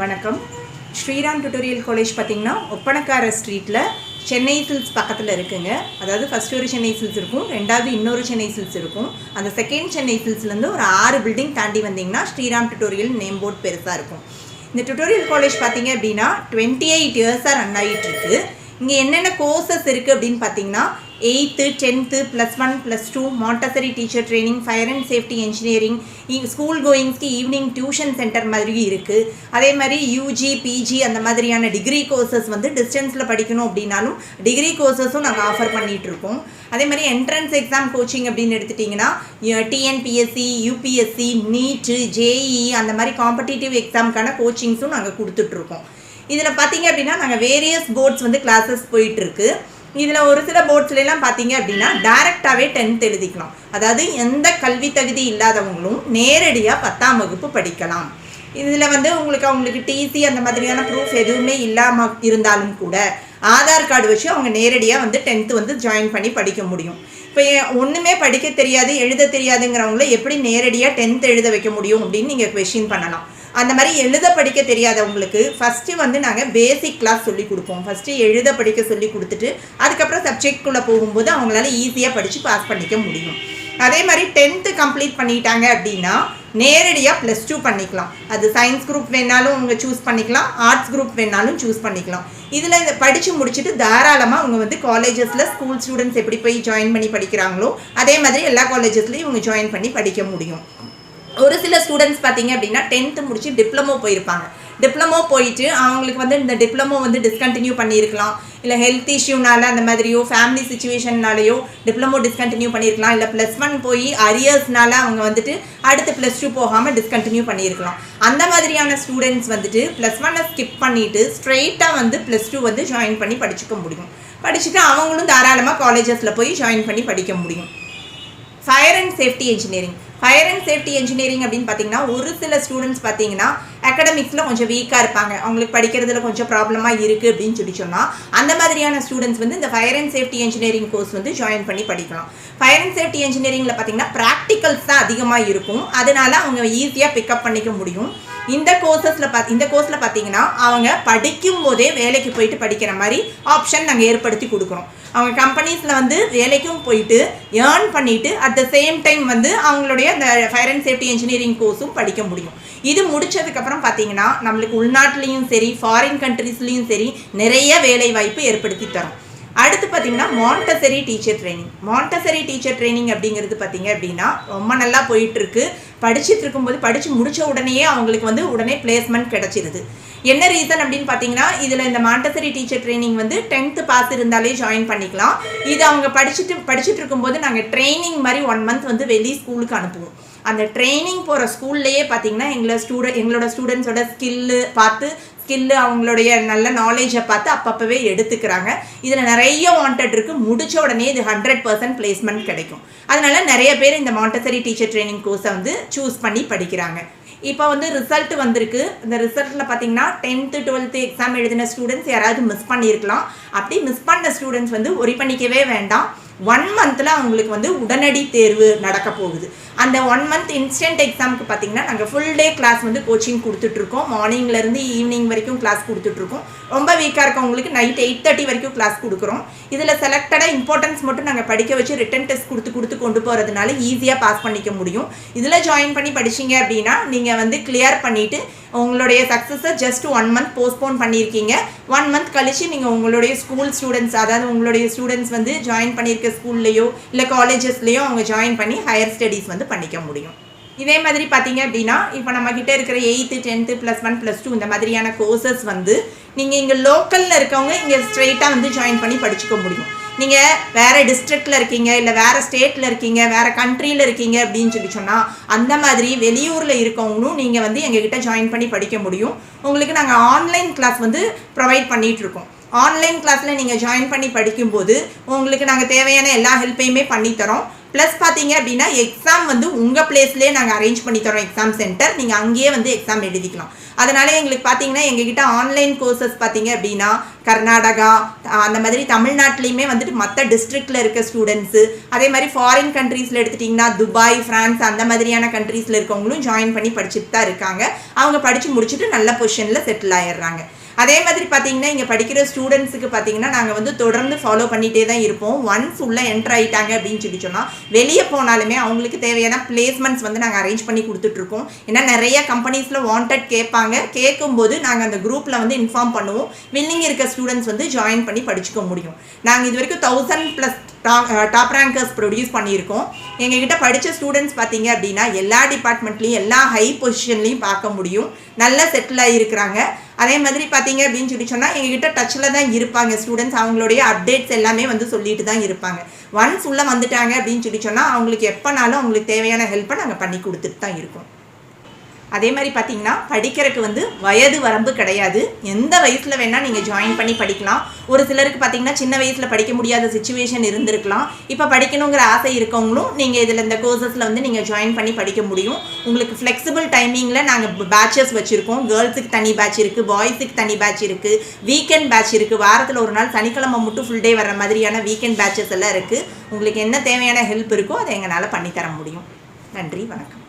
வணக்கம். Sriram tutorial college பார்த்திங்கன்னா ஒப்பனக்கார ஸ்ட்ரீட்டில் சென்னை சில்ஸ் பக்கத்தில் இருக்குங்க. அதாவது ஃபஸ்ட் ஒரு சென்னை சில்ஸ் இருக்கும் ரெண்டாவது இன்னொரு சென்னை சில்ஸ் இருக்கும். அந்த செகண்ட் சென்னை சில்ஸ்லேருந்து ஒரு ஆறு பில்டிங் தாண்டி வந்தீங்கன்னா ஸ்ரீராம் டுட்டோரியல் நேம் போர்ட் பெருசாக இருக்கும். இந்த டுட்டோரியல் காலேஜ் பார்த்தீங்க அப்படின்னா டுவெண்ட்டி எயிட் இயர்ஸாக ரன் ஆகிட்டு இருக்குது இங்கே என்னென்ன கோர்சஸ் இருக்குது அப்படின்னு பார்த்தீங்கன்னா eighth tenth plus one plus two Montessori teacher training fire and safety engineering school கோயிங்ஸ்க்கு evening tuition centre மாதிரி இருக்குது அதே மாதிரி யூஜி பிஜி அந்த மாதிரியான டிகிரி கோர்சஸ் வந்து டிஸ்டன்ஸில் படிக்கணும் அப்படின்னாலும் டிகிரி கோர்சஸும் நாங்கள் ஆஃபர் பண்ணிகிட்ருக்கோம் அதே மாதிரி என்ட்ரன்ஸ் எக்ஸாம் கோச்சிங் அப்படின்னு எடுத்துட்டிங்கன்னா டிஎன்பிஎஸ்சி யூபிஎஸ்சி நீட்டு ஜேஇ அந்த மாதிரி காம்படிட்டிவ் எக்ஸாமுக்கான கோச்சிங்ஸும் நாங்கள் கொடுத்துட்ருக்கோம் இதில் பார்த்தீங்க அப்படின்னா நாங்கள் வேரியஸ் போர்ட்ஸ் வந்து கிளாஸஸ் போயிட்டுருக்கு. இதில் ஒரு சில போர்ட்ஸ்லாம் பார்த்தீங்க அப்படின்னா டைரெக்டாகவே டென்த் எழுதிக்கலாம். அதாவது எந்த கல்வி தகுதி இல்லாதவங்களும் நேரடியாக பத்தாம் வகுப்பு படிக்கலாம். இதில் வந்து உங்களுக்கு அவங்களுக்கு டிசி அந்த மாதிரியான ப்ரூஃப் எதுவுமே இல்லாமல் இருந்தாலும் கூட ஆதார் கார்டு வச்சு அவங்க நேரடியாக வந்து டென்த்து வந்து ஜாயின் பண்ணி படிக்க முடியும். இப்போ ஒன்றுமே படிக்க தெரியாது எழுத தெரியாதுங்கிறவங்கள எப்படி நேரடியாக டென்த் எழுத வைக்க முடியும் அப்படின்னு நீங்கள் கொஷின் பண்ணலாம். அந்த மாதிரி எழுத படிக்க தெரியாதவங்களுக்கு ஃபஸ்ட்டு வந்து நாங்கள் பேசிக் கிளாஸ் சொல்லி கொடுப்போம். ஃபஸ்ட்டு எழுத படிக்க சொல்லி கொடுத்துட்டு அதுக்கப்புறம் சப்ஜெக்ட்குள்ளே போகும்போது அவங்களால ஈஸியாக படித்து பாஸ் பண்ணிக்க முடியும். அதே மாதிரி டென்த்து கம்ப்ளீட் பண்ணிட்டாங்க அப்படின்னா நேரடியாக ப்ளஸ் டூ பண்ணிக்கலாம். அது சயின்ஸ் குரூப் வேணாலும் அவங்க சூஸ் பண்ணிக்கலாம் ஆர்ட்ஸ் குரூப் வேணாலும் சூஸ் பண்ணிக்கலாம். இதில் இந்த படித்து முடிச்சுட்டு தாராளமாக அவங்க வந்து காலேஜஸில் ஸ்கூல் ஸ்டூடெண்ட்ஸ் எப்படி போய் ஜாயின் பண்ணி படிக்கிறாங்களோ அதே மாதிரி எல்லா காலேஜஸ்லேயும் இவங்க ஜாயின் பண்ணி படிக்க முடியும். ஒரு சில ஸ்டூடெண்ட்ஸ் பார்த்தீங்க அப்படின்னா டென்த்து முடிச்சு டிப்ளமோ போயிருப்பாங்க. டிப்ளமோ போயிட்டு அவங்களுக்கு வந்து இந்த டிப்ளமோ வந்து டிஸ்கண்டினியூ பண்ணியிருக்கலாம். இல்லை ஹெல்த் இஷ்யூனால அந்த மாதிரியோ ஃபேமிலி சுச்சுவேஷன்னாலேயோ டிப்ளமோ டிஸ்கண்டினியூ பண்ணியிருக்கலாம். இல்லை ப்ளஸ் ஒன் போய் அரியர்ஸ்னால அவங்க வந்துட்டு அடுத்து ப்ளஸ் டூ போகாமல் டிஸ்கண்டினியூ பண்ணியிருக்கலாம். அந்த மாதிரியான ஸ்டூடெண்ட்ஸ் வந்துட்டு ப்ளஸ் ஒன்னை ஸ்கிப் பண்ணிவிட்டு ஸ்ட்ரெயிட்டாக வந்து ப்ளஸ் டூ வந்து ஜாயின் பண்ணி படிச்சுக்க முடியும். படிச்சுட்டு அவங்களும் தாராளமாக காலேஜஸில் போய் ஜாயின் பண்ணி படிக்க முடியும். Fire and safety engineering fire and safety engineering அப்படின்னு பார்த்தீங்கன்னா ஒரு சில ஸ்டூடெண்ட்ஸ் பார்த்தீங்கன்னா அகடமிக்ஸில் கொஞ்சம் வீக்காக இருப்பாங்க. அவங்களுக்கு படிக்கிறதுல கொஞ்சம் ப்ராப்ளமாக இருக்குது அப்படின்னு சொல்லி சொன்னால் அந்த மாதிரியான ஸ்டூடெண்ட்ஸ் வந்து இந்த fire and safety engineering course வந்து ஜாயின் பண்ணி படிக்கலாம். ஃபயர் அண்ட் சேஃப்டி இன்ஜினியரிங்கில் பார்த்தீங்கன்னா ப்ராக்டிகல்ஸ் தான் அதிகமாக இருக்கும். அதனால அவங்க ஈஸியாக பிக்கப் பண்ணிக்க முடியும். இந்த கோர்சஸில் பா இந்த கோர்ஸில் பார்த்தீங்கன்னா அவங்க படிக்கும் போதே வேலைக்கு போயிட்டு படிக்கிற மாதிரி ஆப்ஷன் நாங்கள் ஏற்படுத்தி கொடுக்குறோம் அவங்க கம்பெனிஸில் வந்து வேலைக்கும் போயிட்டு ஏர்ன் பண்ணிவிட்டு அட் த சேம் டைம் வந்து அவங்களுடைய அந்த ஃபயர் அண்ட் சேஃப்டி இன்ஜினியரிங் கோர்ஸும் படிக்க முடியும். இது முடிச்சதுக்கப்புறம் பார்த்தீங்கன்னா நம்மளுக்கு உள்நாட்டிலையும் சரி ஃபாரின் கண்ட்ரீஸ்லேயும் சரி நிறைய வேலை வாய்ப்பு ஏற்படுத்தி தரும். அடுத்து பார்த்தீங்கன்னா Montessori teacher training Montessori teacher training அப்படிங்கிறது பார்த்தீங்க அப்படின்னா ரொம்ப நல்லா போயிட்டுருக்கு. படிச்சுட்டு இருக்கும்போது படித்து முடித்த உடனேயே அவங்களுக்கு வந்து உடனே பிளேஸ்மெண்ட் கிடச்சிருது. என்ன ரீசன் அப்படின்னு பார்த்தீங்கன்னா இதில் இந்த மாண்டசரி டீச்சர் ட்ரைனிங் வந்து டென்த்து பாஸ் இருந்தாலே ஜாயின் பண்ணிக்கலாம். இது அவங்க படிச்சுட்டு படிச்சுட்டு இருக்கும்போது நாங்கள் ட்ரைனிங் மாதிரி ஒன் மந்த் வந்து வெளி ஸ்கூலுக்கு அனுப்புவோம். அந்த ட்ரைனிங் போகிற ஸ்கூல்லையே பார்த்தீங்கன்னா எங்களை ஸ்டூடெண்ட் எங்களோட ஸ்டூடெண்ட்ஸோட ஸ்கில்லு பார்த்து ஸ்கில்லு அவங்களுடைய நல்ல நாலேஜை பார்த்து அப்பப்போவே எடுத்துக்கிறாங்க. இதில் நிறைய வாண்டட் இருக்குது முடிச்ச உடனே இது ஹண்ட்ரட் பர்சன்ட் பிளேஸ்மெண்ட் கிடைக்கும். அதனால நிறைய பேர் இந்த மாண்டசரி டீச்சர் ட்ரைனிங் கோர்ஸை வந்து சூஸ் பண்ணி படிக்கிறாங்க. இப்போ வந்து ரிசல்ட் வந்திருக்கு. இந்த ரிசல்ட்டில் பார்த்தீங்கன்னா டென்த்து டுவெல்த்து எக்ஸாம் எழுதின ஸ்டூடெண்ட்ஸ் யாராவது மிஸ் பண்ணியிருக்கலாம். அப்படி மிஸ் பண்ண ஸ்டூடெண்ட்ஸ் வந்து ஒரி பண்ணிக்கவே வேண்டாம். ஒன் மந்தில் அவங்களுக்கு வந்து உடனடி தேர்வு நடக்க போகுது. அந்த ஒன் மந்த் இன்ஸ்டன்ட் எக்ஸாமுக்கு பார்த்தீங்கன்னா நாங்கள் ஃபுல் டே கிளாஸ் வந்து கோச்சிங் கொடுத்துட்ருக்கோம். மார்னிங்லேருந்து ஈவினிங் வரைக்கும் கிளாஸ் கொடுத்துட்ருக்கோம். ரொம்ப வீக்காக இருக்கவங்களுக்கு நைட் எயிட் தேர்ட்டி வரைக்கும் கிளாஸ் கொடுக்குறோம். இதில் செலக்டடாக இம்பார்ட்டன்ஸ் மட்டும் நாங்கள் படிக்க வச்சு ரிட்டன் டெஸ்ட் கொடுத்து கொடுத்து கொண்டு போகிறதுனால ஈஸியாக பாஸ் பண்ணிக்க முடியும். இதில் ஜாயின் பண்ணி படிச்சீங்க அப்படின்னா நீங்கள் வந்து கிளியர் பண்ணிவிட்டு உங்களுடைய சக்ஸஸை ஜஸ்ட் ஒன் மந்த் போஸ்ட்போன் பண்ணியிருக்கீங்க ஒன் மந்த் கழித்து நீங்கள் உங்களுடைய ஸ்கூல் ஸ்டூடெண்ட்ஸ் அதாவது உங்களுடைய ஸ்டூடெண்ட்ஸ் வந்து ஜாயின் பண்ணியிருக்க ஸ்கூல்லையோ இல்லை காலேஜஸ்லேயோ அவங்க ஜாயின் பண்ணி ஹையர் ஸ்டடீஸ் வந்து பண்ணிக்க முடியும். இதே மாதிரி பார்த்தீங்க அப்படின்னா இப்போ நம்ம கிட்ட இருக்கிற eighth tenth plus one plus two இந்த மாதிரியான கோர்சஸ் வந்து நீங்கள் இங்கே லோக்கலில் இருக்கவங்க இங்கே ஸ்ட்ரெயிட்டாக வந்து ஜாயின் பண்ணி படிச்சுக்க முடியும். நீங்கள் வேறு டிஸ்ட்ரிக்டில் இருக்கீங்க இல்லை வேறு ஸ்டேட்டில் இருக்கீங்க வேறு கண்ட்ரியில் இருக்கீங்க அப்படின்னு சொல்லி சொன்னால் அந்த மாதிரி வெளியூரில் இருக்கவங்களும் நீங்கள் வந்து எங்ககிட்ட ஜாயின் பண்ணி படிக்க முடியும். உங்களுக்கு நாங்கள் ஆன்லைன் கிளாஸ் வந்து ப்ரொவைட் பண்ணிகிட்ருக்கோம் ஆன்லைன் கிளாஸில் நீங்கள் ஜாயின் பண்ணி படிக்கும்போது உங்களுக்கு நாங்கள் தேவையான எல்லா ஹெல்ப்பையுமே பண்ணித்தரோம். ப்ளஸ் பார்த்தீங்க அப்படின்னா எக்ஸாம் வந்து உங்கள் பிளேஸ்லேயே நாங்கள் அரேஞ்ச் பண்ணி தரோம் எக்ஸாம் சென்டர் நீங்கள் அங்கேயே வந்து எக்ஸாம் எழுதிக்கலாம். அதனால எங்களுக்கு பார்த்தீங்கன்னா எங்ககிட்ட ஆன்லைன் கோர்சஸ் பார்த்தீங்க அப்படின்னா கர்நாடகா அந்த மாதிரி தமிழ்நாட்டிலையுமே வந்துட்டு மற்ற டிஸ்ட்ரிக்டில் இருக்க ஸ்டூடெண்ட்ஸு அதே மாதிரி ஃபாரின் கண்ட்ரீஸில் எடுத்துட்டிங்கன்னா துபாய் ஃப்ரான்ஸ் அந்த மாதிரியான கண்ட்ரீஸில் இருக்கவங்களும் ஜாயின் பண்ணி படிச்சுட்டு தான் இருக்காங்க. அவங்க படித்து முடிச்சுட்டு நல்ல பொசிஷனில் செட்டில் ஆயிடுறாங்க. அதே மாதிரி பார்த்தீங்கன்னா இங்கே படிக்கிற ஸ்டூடெண்ட்ஸுக்கு பார்த்தீங்கன்னா நாங்கள் வந்து தொடர்ந்து ஃபாலோ பண்ணிகிட்டே தான் இருப்போம். ஒன்ஸ் உள்ளே என்டர் ஆகிட்டாங்க அப்படின்னு சொல்லி சொன்னால் வெளியே போனாலுமே அவங்களுக்கு தேவையான பிளேஸ்மெண்ட்ஸ் வந்து நாங்கள் அரேஞ்ச் பண்ணி கொடுத்துட்ருக்கோம். ஏன்னா நிறைய கம்பெனிஸில் வாண்டட் கேட்பாங்க. கேட்கும்போது நாங்கள் அந்த குரூப்பில் வந்து இன்ஃபார்ம் பண்ணுவோம். வில்லிங் இருக்க ஸ்டூடெண்ட்ஸ் வந்து ஜாயின் பண்ணி படிச்சுக்க முடியும். நாங்கள் இது வரைக்கும் thousand plus top rankers produce பண்ணியிருக்கோம். எங்ககிட்ட படித்த ஸ்டூடெண்ட்ஸ் பார்த்தீங்க அப்படின்னா எல்லா டிபார்ட்மெண்ட்லேயும் எல்லா ஹை பொசிஷன்லேயும் பார்க்க முடியும். நல்லா செட்டில் ஆகியிருக்கிறாங்க அதே மாதிரி பார்த்தீங்க அப்படின்னு சொல்லி சொன்னால் எங்ககிட்ட டச்சில் தான் இருப்பாங்க ஸ்டூடெண்ட்ஸ் அவங்களுடைய அப்டேட்ஸ் எல்லாமே வந்து சொல்லிட்டு தான் இருப்பாங்க. ஒன்ஸ் உள்ளே வந்துட்டாங்க அப்படின்னு சொல்லி சொன்னால் அவங்களுக்கு எப்போனாலும் அவங்களுக்கு தேவையான ஹெல்ப்பை நாங்கள் பண்ணி கொடுத்துட்டு தான் இருக்கோம். அதே மாதிரி பார்த்தீங்கன்னா படிக்கிறதுக்கு வந்து வயது வரம்பு கிடையாது. எந்த வயசில் வேணால் நீங்கள் ஜாயின் பண்ணி படிக்கலாம். ஒரு சிலருக்கு பார்த்தீங்கன்னா சின்ன வயசில் படிக்க முடியாத சுச்சுவேஷன் இருந்திருக்கலாம். இப்போ படிக்கணுங்கிற ஆசை இருக்கவங்களும் நீங்கள் இதில் இந்த கோர்சஸில் வந்து நீங்கள் ஜாயின் பண்ணி படிக்க முடியும். உங்களுக்கு ஃப்ளெக்சிபிள் டைமிங்கில் நாங்கள் பேட்சஸ் வச்சுருக்கோம். கேர்ள்ஸுக்கு தனி பேட்ச் இருக்குது பாய்ஸுக்கு தனி பேட்ச் இருக்குது வீக்கெண்ட் பேட்ச் இருக்குது வாரத்தில் ஒரு நாள் சனிக்கிழமை மட்டும் ஃபுல் டே வர மாதிரியான வீக்கெண்ட் பேட்சஸ் எல்லாம் இருக்குது உங்களுக்கு என்ன தேவையான ஹெல்ப் இருக்கோ அதை எங்களால் பண்ணித்தர முடியும். நன்றி வணக்கம்.